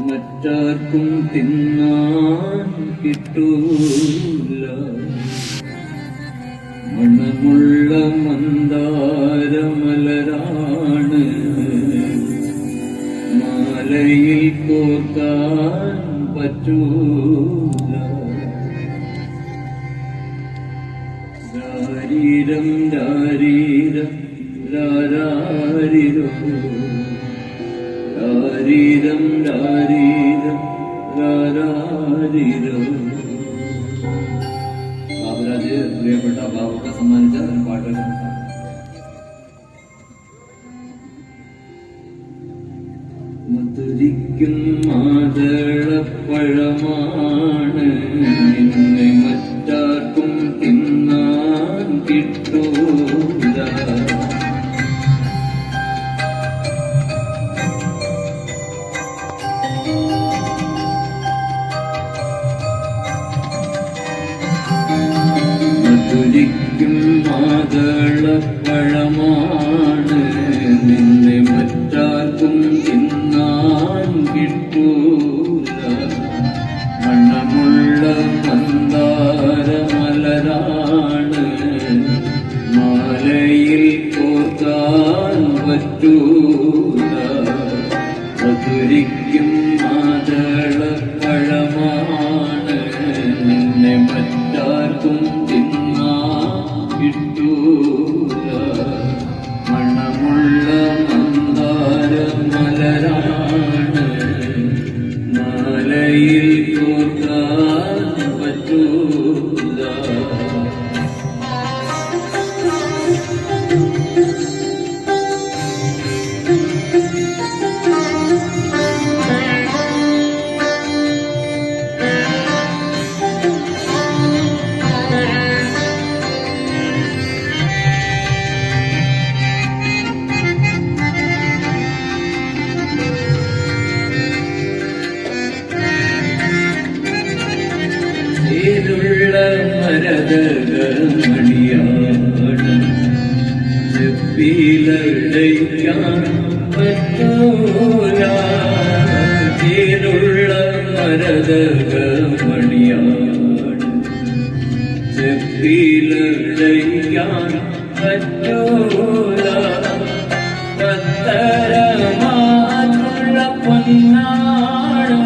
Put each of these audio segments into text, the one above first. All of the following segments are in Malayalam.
മറ്റാർക്കും തിന്നാൻ കിട്ടൂല. മണമുള്ള മന്ദാരമലരാണ്. മാലയിൽ കോർക്കാൻ പറ്റൂല. രാരീരം രാരീരം രാരാരിരോ രാരീരം രാരീരം രാരാരിരോ ബാബുരാജ് പ്രിയപ്പെട്ട ബാബുക്ക് സമ്മാനിച്ച ഒരു പാട്ട്. മധുരിക്കും മാതളപ്പഴമാണ് മധുരിക്കും മാതളപ്പഴമാണ് നിന്നെ മറ്റാർക്കും തിന്നാൻ കിട്ടൂല. മണ്ണമുള്ള മന്ദാരമലരാണ് മാലയിൽ കോർക്കാൻ പറ്റൂല. മധുരിക്കും ചെപ്പിലടയ്ക്കാൻ പറ്റൂല ഏതുള്ള മരതകമണിയാണ് ചെപ്പിലടയ്ക്കാൻ പറ്റൂല പത്തരമാറ്റുള്ള പൊന്നാണ്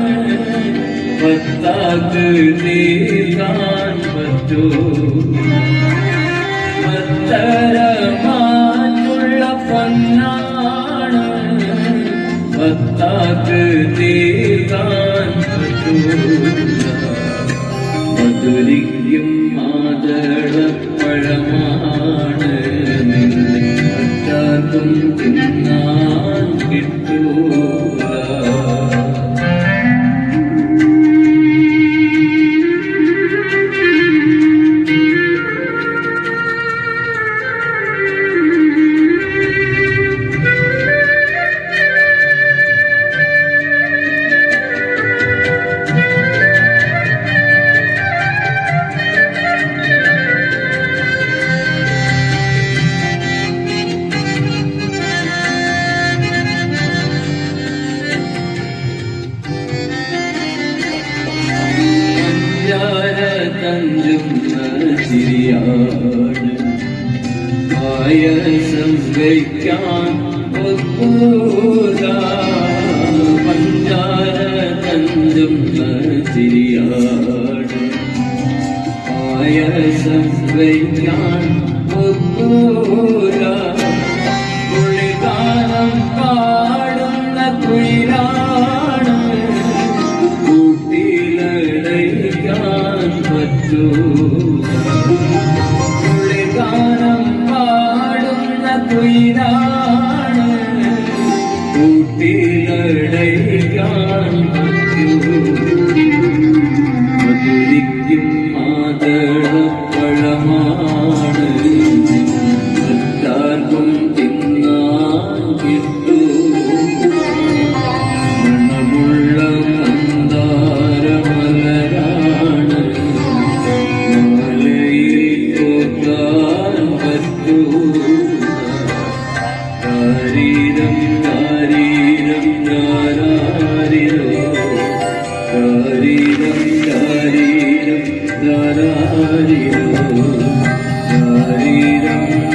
പത്താക്ക് നീക്കാൻ പറ്റൂ പത്താക്ക് നീക്കാൻ പറ്റൂ മധുരിക്കും മാതളപ്പഴമാണ് കുളികാലം പാടുന്ന കുയിലാണ്. കൂട്ടിലടയ്ക്കാൻ ശാരീരം ശരീരം